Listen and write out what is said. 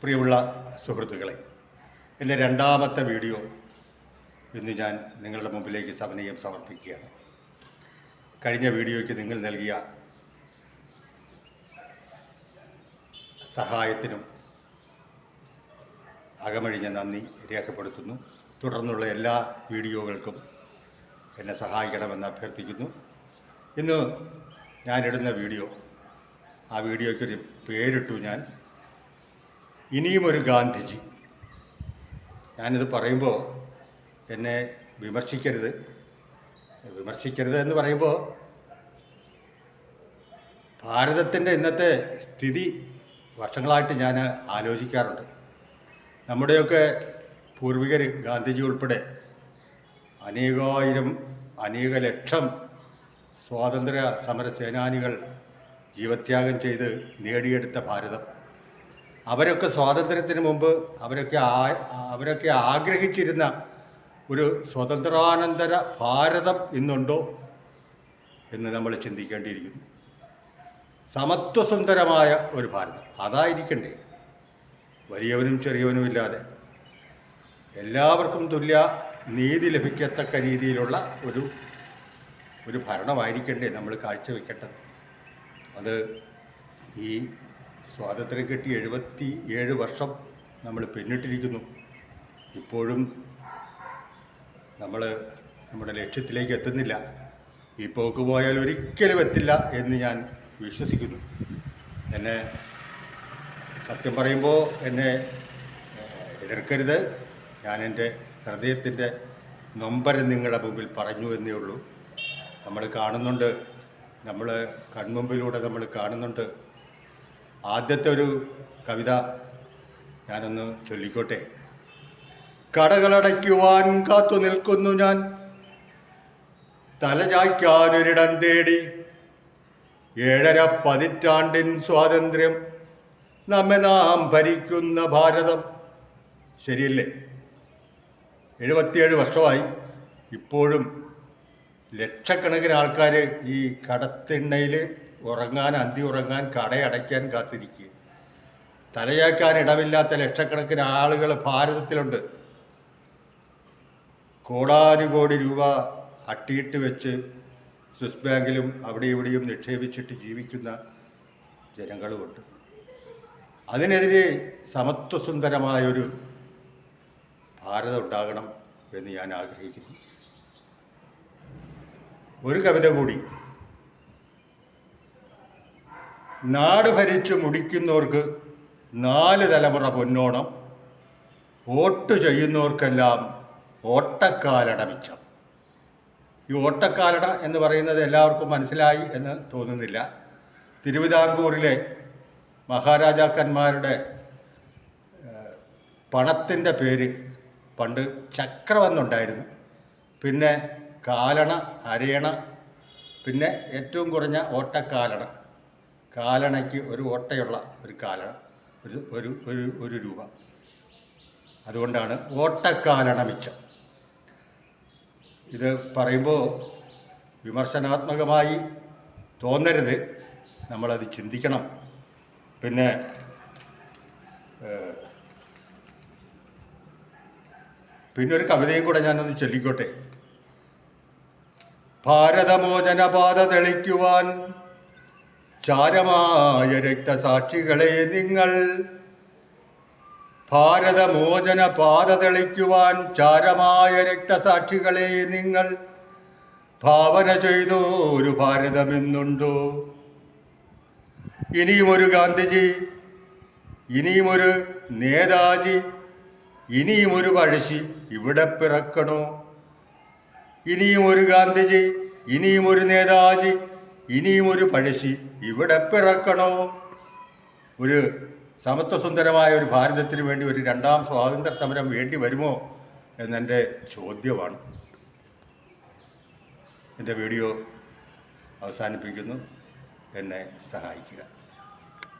പ്രിയമുള്ള സുഹൃത്തുക്കളെ എന്റെ രണ്ടാമത്തെ വീഡിയോ ഇന്ന് ഞാൻ നിങ്ങളുടെ മുമ്പിലേക്ക് സമനീയം സമർപ്പിക്കുകയാണ്. കഴിഞ്ഞ വീഡിയോയ്ക്ക് നിങ്ങൾ നൽകിയ സഹായത്തിനും അകമഴിഞ്ഞ നന്ദി രേഖപ്പെടുത്തുന്നു. തുടർന്നുള്ള എല്ലാ വീഡിയോകൾക്കും എന്നെ സഹായിക്കണമെന്ന് അഭ്യർത്ഥിക്കുന്നു. ഇന്ന് ഞാനിടുന്ന വീഡിയോ ആ വീഡിയോയ്ക്കൊരു പേരിട്ടു ഞാൻ ഇനിയും ഒരു ഗാന്ധിജി. ഞാനിത് പറയുമ്പോൾ എന്നെ വിമർശിക്കരുത്. വിമർശിക്കരുത് എന്ന് പറയുമ്പോൾ ഭാരതത്തിന്റെ ഇന്നത്തെ സ്ഥിതി വർഷങ്ങളായിട്ട് ഞാൻ ആലോചിക്കാറുണ്ട്. നമ്മുടെയൊക്കെ പൂർവികർ ഗാന്ധിജി ഉൾപ്പെടെ അനേകായിരം അനേക ലക്ഷം സ്വാതന്ത്ര്യ സമര സേനാനികൾ ജീവത്യാഗം ചെയ്ത് നേടിയെടുത്ത ഭാരതം. അവരൊക്കെ സ്വാതന്ത്ര്യത്തിന് മുമ്പ് അവരൊക്കെ അവരൊക്കെ ആഗ്രഹിച്ചിരുന്ന ഒരു സ്വതന്ത്രാനന്തര ഭാരതം ഇന്നുണ്ടോ എന്ന് നമ്മൾ ചിന്തിക്കേണ്ടിയിരിക്കുന്നു. സമത്വസുന്ദരമായ ഒരു ഭാരതം. അതായിരിക്കണ്ടേ? വലിയവനും ചെറിയവനും ഇല്ലാതെ. എല്ലാവർക്കും തുല്യ നീതി ലഭിക്കത്തക്ക രീതിയിലുള്ള ഒരു ഒരു ഭരണമായിരിക്കണ്ടേ നമ്മൾ കാഴ്ചവെക്കേണ്ടത്? അത് ഈ സ്വാതന്ത്ര്യം കിട്ടി എഴുപത്തി ഏഴ് വർഷം നമ്മൾ പിന്നിട്ടിരിക്കുന്നു. ഇപ്പോഴും നമ്മൾ നമ്മുടെ ലക്ഷ്യത്തിലേക്ക് എത്തുന്നില്ല. ഈ പോക്ക് പോയാൽ ഒരിക്കലും എത്തില്ല എന്ന് ഞാൻ വിശ്വസിക്കുന്നു. എന്നെ സത്യം പറയുമ്പോൾ എന്നെ എതിർക്കരുത്. ഞാൻ എന്റെ ഹൃദയത്തിന്റെ നൊമ്പരം നിങ്ങളുടെ മുമ്പിൽ പറഞ്ഞു എന്നേ ഉള്ളൂ. നമ്മൾ കാണുന്നുണ്ട്. നമ്മൾ കൺമുമ്പിലൂടെ നമ്മൾ കാണുന്നുണ്ട്. ആദ്യത്തെ ഒരു കവിത ഞാനൊന്ന് ചൊല്ലിക്കോട്ടെ. കടകളടയ്ക്കുവാൻ കാത്തു നിൽക്കുന്നു ഞാൻ. തലചായ്ക്കാനൊരിടം തേടി. ഏഴര പതിറ്റാണ്ടിൻ സ്വാതന്ത്ര്യം. നമ്മെ നാം ഭരിക്കുന്ന ഭാരതം. ശരിയല്ലേ? എഴുപത്തിയേഴ് വർഷമായി ഇപ്പോഴും ലക്ഷക്കണക്കിന് ആൾക്കാർ ഈ കടത്തിണ്ണയിൽ ഉറങ്ങാൻ അന്തി ഉറങ്ങാൻ കടയടയ്ക്കാൻ കാത്തിരിക്കുക. തലയാക്കാൻ ഇടമില്ലാത്ത ലക്ഷക്കണക്കിന് ആളുകൾ ഭാരതത്തിലുണ്ട്. കോടാനുകോടി രൂപ അട്ടിയിട്ട് വെച്ച് സ്വിസ് ബാങ്കിലും അവിടെ ഇവിടെയും നിക്ഷേപിച്ചിട്ട് ജീവിക്കുന്ന ജനങ്ങളുമുണ്ട്. അതിനെതിരെ സമത്വസുന്ദരമായൊരു ഭാരതം ഉണ്ടാകണം എന്ന് ഞാൻ ആഗ്രഹിക്കുന്നു. ഒരു കവിത കൂടി. നാട് ഭരിച്ച് മുടിക്കുന്നവർക്ക് നാല് തലമുറ പൊന്നോണം വോട്ട് ചെയ്യുന്നവർക്കെല്ലാം ഓട്ടക്കാലട മിച്ചം ഈ ഓട്ടക്കാലട എന്ന് പറയുന്നത് എല്ലാവർക്കും മനസ്സിലായി എന്ന് തോന്നുന്നില്ല. തിരുവിതാംകൂറിലെ മഹാരാജാക്കന്മാരുടെ പണത്തിന്റെ പേര് പണ്ട് ചക്രമെന്നുണ്ടായിരുന്നു പിന്നെ കാലണ അരയണ പിന്നെ ഏറ്റവും കുറഞ്ഞ ഓട്ടക്കാലണ കാലണയ്ക്ക് ഒരു ഓട്ടയുള്ള ഒരു കാലണ ഒരു ഒരു ഒരു ഒരു രൂപ. അതുകൊണ്ടാണ് ഓട്ടക്കാലണ മിച്ചം ഇത് പറയുമ്പോൾ വിമർശനാത്മകമായി തോന്നരുത്. നമ്മളത് ചിന്തിക്കണം. പിന്നെ പിന്നെ ഒരു കവിതയും കൂടെ ഞാനൊന്ന് ചൊല്ലിക്കോട്ടെ. ഭാരതമോചനപാത തെളിക്കുവാൻ ചാരമായ രക്തസാക്ഷികളെ നിങ്ങൾ ഭാരതമോചന പാത തെളിക്കുവാൻ ചാരമായ രക്തസാക്ഷികളെ നിങ്ങൾ ഭാവന ചെയ്തു ഒരു ഭാരതമെന്നുണ്ടോ? ഇനിയും ഒരു ഗാന്ധിജി ഇനിയുമൊരു നേതാജി ഇനിയുമൊരു പഴശ്ശി ഇവിടെ പിറക്കണോ? ഇനിയുമൊരു ഗാന്ധിജി ഇനിയുമൊരു നേതാജി ഇനിയും ഒരു പഴശ്ശി ഇവിടെ പിറക്കണോ? ഒരു സമത്വസുന്ദരമായ ഒരു ഭാരതത്തിന് വേണ്ടി ഒരു രണ്ടാം സ്വാതന്ത്ര്യ സമരം വേണ്ടി വരുമോ എന്നെന്റെ ചോദ്യമാണ്. എന്റെ വീഡിയോ അവസാനിപ്പിക്കുന്നു. എന്നെ സഹായിക്കുക.